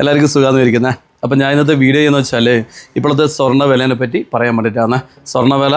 എല്ലാവർക്കും സുഖമാണ് ഇരിക്കുന്നത് അപ്പം ഞാൻ ഇന്നത്തെ വീഡിയോ എന്ന് വെച്ചാൽ ഇപ്പോഴത്തെ സ്വർണ പറ്റി പറയാൻ വേണ്ടിയിട്ടാണ്. സ്വർണവില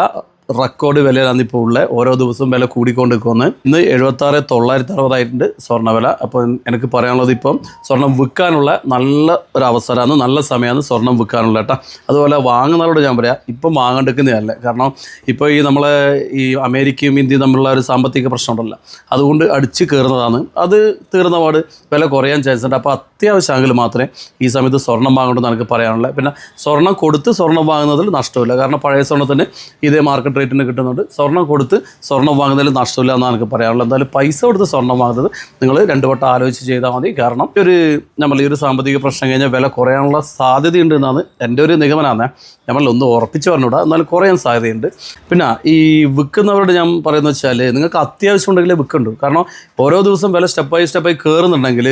റെക്കോർഡ് വിലയിലാണ് ഇപ്പോൾ ഉള്ളത് ഓരോ ദിവസവും വില കൂടിക്കൊണ്ട് ഇന്ന് ഇന്ന് എഴുപത്താറ് തൊള്ളായിരത്തി അറുപതായിട്ടുണ്ട് സ്വർണ വില അപ്പോൾ എനിക്ക് പറയാനുള്ളത് ഇപ്പം സ്വർണം വിൽക്കാനുള്ള നല്ല ഒരു അവസരമാണ് നല്ല സമയമാണ് സ്വർണം വിൽക്കാനുള്ള കേട്ടോ. അതുപോലെ വാങ്ങുന്നവരോട് ഞാൻ പറയാം ഇപ്പം വാങ്ങണ്ടെക്കുന്നതല്ല. കാരണം ഇപ്പോൾ ഈ നമ്മളെ ഈ അമേരിക്കയും ഇന്ത്യയും തമ്മിലുള്ള ഒരു സാമ്പത്തിക പ്രശ്നം ഉണ്ടല്ലോ. അതുകൊണ്ട് അടിച്ച് കയറുന്നതാണ് അത് തീർന്ന പാട് വില കുറയാൻ ചാൻസ് ഉണ്ട്. അപ്പോൾ അത്യാവശ്യമെങ്കിൽ മാത്രമേ ഈ സമയത്ത് സ്വർണം വാങ്ങണമെന്ന് എനിക്ക് പറയാനുള്ളത് പിന്നെ സ്വർണം കൊടുത്ത് സ്വർണം വാങ്ങുന്നതിൽ നഷ്ടമില്ല. കാരണം പഴയ സ്വർണത്തിന് ഇതേ മാർക്കറ്റ് റേറ്റിന് കിട്ടുന്നുണ്ട്. സ്വർണം കൊടുത്ത് സ്വർണം വാങ്ങുന്നതിൽ നഷ്ടമില്ല എന്നാണ് എനിക്ക് പറയാനുള്ളത്. എന്തായാലും പൈസ കൊടുത്ത് സ്വർണം വാങ്ങുന്നത് നിങ്ങൾ രണ്ട് വട്ടം ആലോചിച്ച് ചെയ്താൽ മതി. കാരണം ഒരു നമ്മൾ ഈ ഒരു സാമ്പത്തിക പ്രശ്നം കഴിഞ്ഞാൽ വില കുറയാനുള്ള സാധ്യതയുണ്ട് എന്നാണ് എന്റെ ഒരു നിഗമനമാണ് നമ്മൾ ഒന്ന് ഉറപ്പിച്ച് പറഞ്ഞുകൂടാ എന്നാലും കുറയാൻ സാധ്യതയുണ്ട്. പിന്നെ ഈ വിൽക്കുന്നവരോട് ഞാൻ പറയുന്നത് വെച്ചാൽ നിങ്ങൾക്ക് അത്യാവശ്യം ഉണ്ടെങ്കിലേ വിൽക്കുന്നുണ്ട് കാരണം ഓരോ ദിവസം വില സ്റ്റെപ്പായി സ്റ്റെപ്പായി കയറുന്നുണ്ടെങ്കിൽ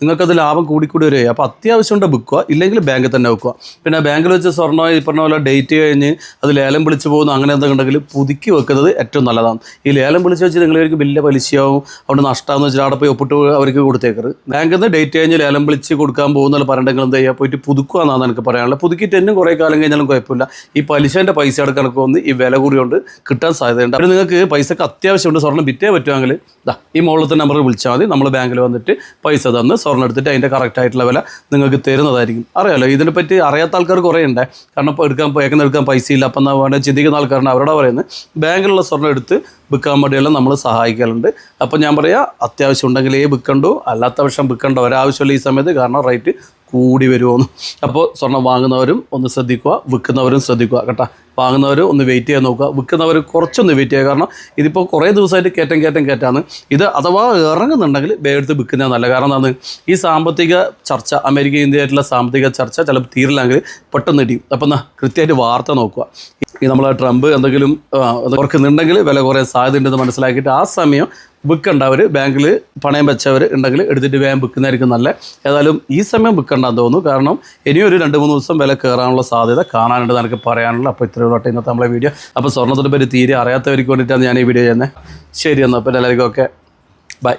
നിങ്ങൾക്കത് ലാഭം കൂടിക്കൂടി വരിക അപ്പോൾ അത്യാവശ്യം ഉണ്ട് വിൽക്കുക. ഇല്ലെങ്കിൽ ബാങ്കിൽ തന്നെ വെക്കുക. പിന്നെ ബാങ്കിൽ വെച്ച് സ്വർണം ഈ പറഞ്ഞ പോലെ ഡേറ്റ് കഴിഞ്ഞ് അത് ലേലം വിളിച്ച് പോകുന്നു അങ്ങനെ എന്തെങ്കിലും ഉണ്ടെങ്കിൽ പുതുക്കി വെക്കുന്നത് ഏറ്റവും നല്ലതാണ്. ഈ ലേലം വിളിച്ച് വെച്ച് നിങ്ങളായിരിക്കും വലിയ പലിശയാവും അവിടെ നഷ്ടമാണെന്ന് വെച്ചാൽ അവിടെ പോയി ഒപ്പിട്ട് അവർക്ക് കൊടുത്തേക്കരുത്. ബാങ്കിൽ നിന്ന് ഡേറ്റ് കഴിഞ്ഞ് ലേലം വിളിച്ച് കൊടുക്കാൻ പോകുന്ന പറയണ്ടെങ്കിൽ എന്താ ചെയ്യുക? പോയിട്ട് പുതുക്കുക എന്നാണ് എനിക്ക് പറയാനുള്ളത്. പുതുക്കിയിട്ട് എന്നും കുറേ കാലം കഴിഞ്ഞാലും കുഴപ്പമില്ല. ഈ പലിശേന്റെ പൈസ അടക്കണക്ക് വന്ന് ഈ വില കൂടി കൊണ്ട് കിട്ടാൻ സാധ്യതയുണ്ട്. അപ്പോൾ നിങ്ങൾക്ക് പൈസക്ക് അത്യാവശ്യമുണ്ട് സ്വർണം വിറ്റേ പറ്റുമെങ്കിൽ ഇതാ ഈ മുകളിലത്തെ നമ്പറിൽ വിളിച്ചാൽ മതി. നമ്മൾ ബാങ്കിൽ വന്നിട്ട് പൈസ തന്ന് സ്വർണം എടുത്തിട്ട് അതിന്റെ കറക്റ്റ് ആയിട്ടുള്ള വില നിങ്ങൾക്ക് തരുന്നതായിരിക്കും. അറിയാലോ ഇതിനെപ്പറ്റി അറിയാത്ത ആൾക്കാർ കുറേ ഉണ്ട്. കാരണം എടുക്കാൻ വേഗം എടുക്കാൻ പൈസ ഇല്ല. അപ്പം വേണ്ട ചിന്തിക്കുന്ന ആൾക്കാരാണ്. അവരോട് പറയുന്നത് ബാങ്കിലുള്ള സ്വർണം എടുത്ത് വിൽക്കാൻ വേണ്ടിയെല്ലാം നമ്മൾ സഹായിക്കലുണ്ട്. അപ്പോൾ ഞാൻ പറയാം അത്യാവശ്യം ഉണ്ടെങ്കിലേ വിൽക്കണ്ടു. അല്ലാത്ത പക്ഷം വിൽക്കേണ്ട. ഒരാവശ്യമില്ല ഈ സമയത്ത് കാരണം റേറ്റ് കൂടി വരുമോന്ന് അപ്പോൾ സ്വർണം വാങ്ങുന്നവരും ഒന്ന് ശ്രദ്ധിക്കുക വിൽക്കുന്നവരും ശ്രദ്ധിക്കുക കേട്ടോ. വാങ്ങുന്നവർ ഒന്ന് വെയിറ്റ് ചെയ്യാൻ നോക്കുക. വിൽക്കുന്നവർ കുറച്ചൊന്ന് വെയിറ്റ് ചെയ്യുക. കാരണം ഇതിപ്പോൾ കുറേ ദിവസമായിട്ട് കയറ്റം കയറ്റം കയറ്റാണ് ഇത് അഥവാ ഇറങ്ങുന്നുണ്ടെങ്കിൽ വേഗത്ത് വിൽക്കുന്നത് നല്ല കാരണം എന്താണ്? ഈ സാമ്പത്തിക ചർച്ച അമേരിക്ക ഇന്ത്യയായിട്ടുള്ള സാമ്പത്തിക ചർച്ച ചിലപ്പോൾ തീരില്ലെങ്കിൽ പെട്ടെന്ന് ഇടിയും അപ്പം എന്നാ കൃത്യമായിട്ട് വാർത്ത നോക്കുക. ഈ നമ്മൾ ട്രംപ് എന്തെങ്കിലും കുറക്കുന്നുണ്ടെങ്കിൽ വില കുറയാൻ സാധ്യതയുണ്ടെന്ന് മനസ്സിലാക്കിയിട്ട് ആ സമയം വിൽക്കണ്ടവർ ബാങ്കിൽ പണയം വെച്ചവർ ഉണ്ടെങ്കിൽ എടുത്തിട്ട് വേഗം വിൽക്കുന്നതായിരിക്കും നല്ല ഏതായാലും ഈ സമയം വിൽക്കണ്ടെന്ന് തോന്നുന്നു. കാരണം ഇനിയും ഒരു രണ്ട് മൂന്ന് ദിവസം വില കയറാനുള്ള സാധ്യത കാണാനുണ്ട് എനിക്ക് പറയാനുള്ള അപ്പോൾ ഇത്രയും തൊട്ട് ഇന്നത്തെ നമ്മളെ വീഡിയോ. അപ്പോൾ സ്വർണത്തിന്റെ പേര് തീരെ അറിയാത്തവർക്ക് വേണ്ടിയിട്ടാണ് ഞാൻ ഈ വീഡിയോ ചെയ്യുന്നത്. ശരി എന്നാൽ അപ്പോൾ എല്ലാവർക്കും ഓക്കെ ബൈ.